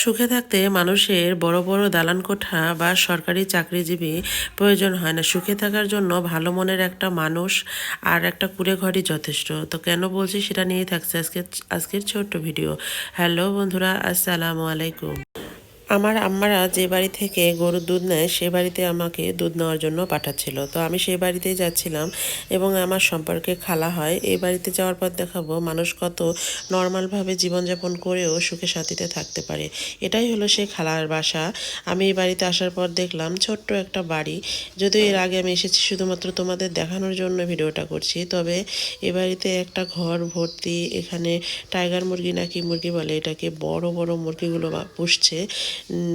সুখে থাকতে মানুষের বড় বড় দালান কোঠা বা সরকারি চাকরিজীবী প্রয়োজন হয় না। সুখে থাকার জন্য ভালো মনের একটা মানুষ আর একটা কুড়ে ঘরই যথেষ্ট। তো কেন বলছি সেটা নিয়েই থাকছে আজকে আজকের ছোট্ট ভিডিও। হ্যালো বন্ধুরা, আসসালামু আলাইকুম। আমার আম্মারা যে বাড়ি থেকে গরুর দুধ নেয়, সে বাড়িতে আমাকে দুধ নেওয়ার জন্য পাঠাচ্ছিল। তো আমি সেই বাড়িতেই যাচ্ছিলাম এবং আমার সম্পর্কে খালা হয়। এই বাড়িতে যাওয়ার পর দেখাবো, মানুষ কত নর্মালভাবে জীবনযাপন করেও সুখে শান্তিতে থাকতে পারে। এটাই হলো সেই খালার বাসা। আমি এই বাড়িতে আসার পর দেখলাম ছোট্ট একটা বাড়ি। যদিও এর আগে আমি এসেছি শুধুমাত্র তোমাদের দেখানোর জন্য ভিডিওটা করছি, তবে এ বাড়িতে একটা ঘর, ভর্তি, এখানে টাইগার মুরগি নাকি মুরগি বলে এটাকে বড় বড় মুরগিগুলো পুষছে।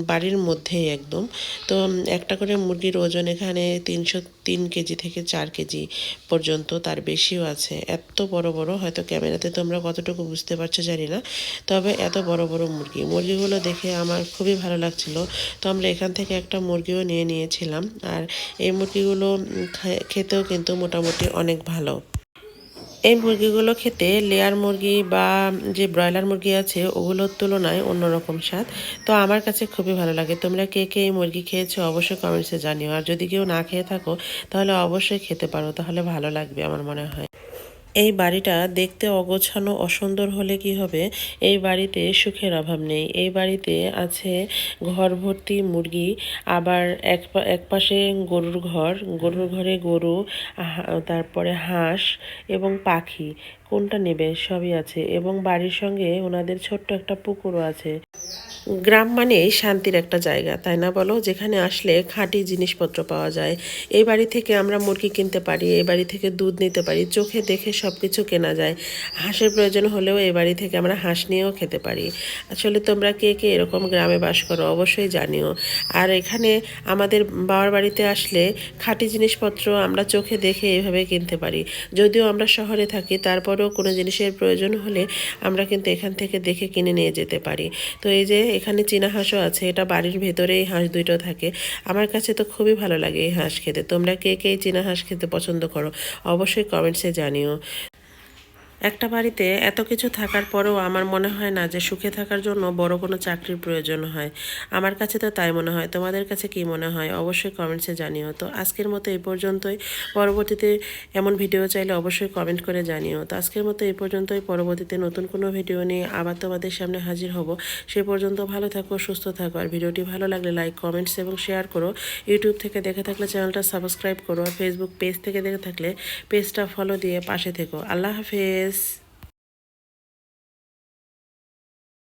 বাড়ির মধ্যেই একদম। তো একটা করে মুরগির ওজন এখানে তিনশো তিন কেজি থেকে চার কেজি পর্যন্ত তার বেশিও আছে। এত বড় বড় হয়তো ক্যামেরাতে তোমরা কতটুকু বুঝতে পারছ জানি না। তবে এত বড় বড় মুরগি। মুরগিগুলো দেখে আমার খুবই ভালো লাগছিল। তো আমরা এখান থেকে একটা মুরগিও নিয়ে নিয়েছিলাম। আর এই মুরগিগুলো খেতেও কিন্তু মোটামুটি অনেক ভালো। এই মুরগিগুলো খেতে লেয়ার মুরগি বা যে ব্রয়লার মুরগি আছে, ওগুলোর তুলনায় অন্যরকম স্বাদ। তো আমার কাছে খুবই ভালো লাগে। তোমরা কে কে এই মুরগি খেয়েছো অবশ্যই কমেন্টসে জানিও। আর যদি কেউ না খেয়ে থাকো, তাহলে অবশ্যই খেতে পারো। তাহলে ভালো লাগবে আমার মনে হয়। এই বাড়িটা দেখতে অগোছানো অসুন্দর হলে কি হবে? এই বাড়িতে সুখের অভাব নেই। এই বাড়িতে আছে ঘর ভর্তি মুরগি, আবার এক এক পাশে গরুর ঘর, গরুর ঘরে গরু তারপরে হাঁস এবং পাখি। কোনটা নেবে, সবই আছে। এবং বাড়ির সঙ্গে ওনাদের ছোট্ট একটা পুকুরও আছে। গ্রাম মানেই শান্তির একটা জায়গা, তাই না বলো? যেখানে আসলে খাঁটি জিনিসপত্র পাওয়া যায়। এই বাড়ি থেকে আমরা মুরগি কিনতে পারি, এই বাড়ি থেকে দুধ নিতে পারি, চোখে দেখে সব কিছু কেনা যায়। হাঁসের প্রয়োজন হলেও এই বাড়ি থেকে আমরা হাঁস নিয়েও খেতে পারি। আসলে তোমরা কে কে এরকম গ্রামে বাস করো, অবশ্যই জানিও। আর এখানে আমাদের বাবার বাড়িতে আসলে খাঁটি জিনিসপত্র আমরা চোখে দেখে এইভাবে কিনতে পারি। যদিও আমরা শহরে থাকি তারপরেও কোনো জিনিসের প্রয়োজন হলে আমরা কিন্তু এখান থেকে দেখে কিনে নিয়ে যেতে পারি। তো এই যে এখানে চীনা হাঁসও আছে, এটা বাড়ির ভেতরে এই হাঁস দুইটো থাকে। আমার কাছে তো খুবই ভালো লাগে এই হাঁস খেতে। তোমরা কে কে চীনা হাঁস খেতে পছন্দ করো? অবশ্যই কমেন্টসে জানিও। একটা বাড়িতে এত কিছু থাকার পরেও আমার মনে হয় না যে সুখে থাকার জন্য বড় কোনো চাকরির প্রয়োজন হয়। আমার কাছে তো তাই মনে হয়। তোমাদের কাছে কি মনে হয়? অবশ্যই কমেন্টসে জানিও। তো আজকের মতো এই পর্যন্তই। পরবর্তীতে এমন ভিডিও চাইলে অবশ্যই কমেন্ট করে জানিও। তো আজকের মতো এই পর্যন্তই। পরবর্তীতে নতুন কোনো ভিডিও নিয়ে আবার তোমাদের সামনে হাজির হব। সে পর্যন্ত ভালো থাকো, সুস্থ থাকো। আর ভিডিওটি ভালো লাগলে লাইক কমেন্টস এবং শেয়ার করো। ইউটিউব থেকে দেখে থাকলে চ্যানেলটা সাবস্ক্রাইব করো। আর ফেসবুক পেজ থেকে দেখে থাকলে পেজটা ফলো দিয়ে পাশে থেকো। আল্লাহ হাফেজ। is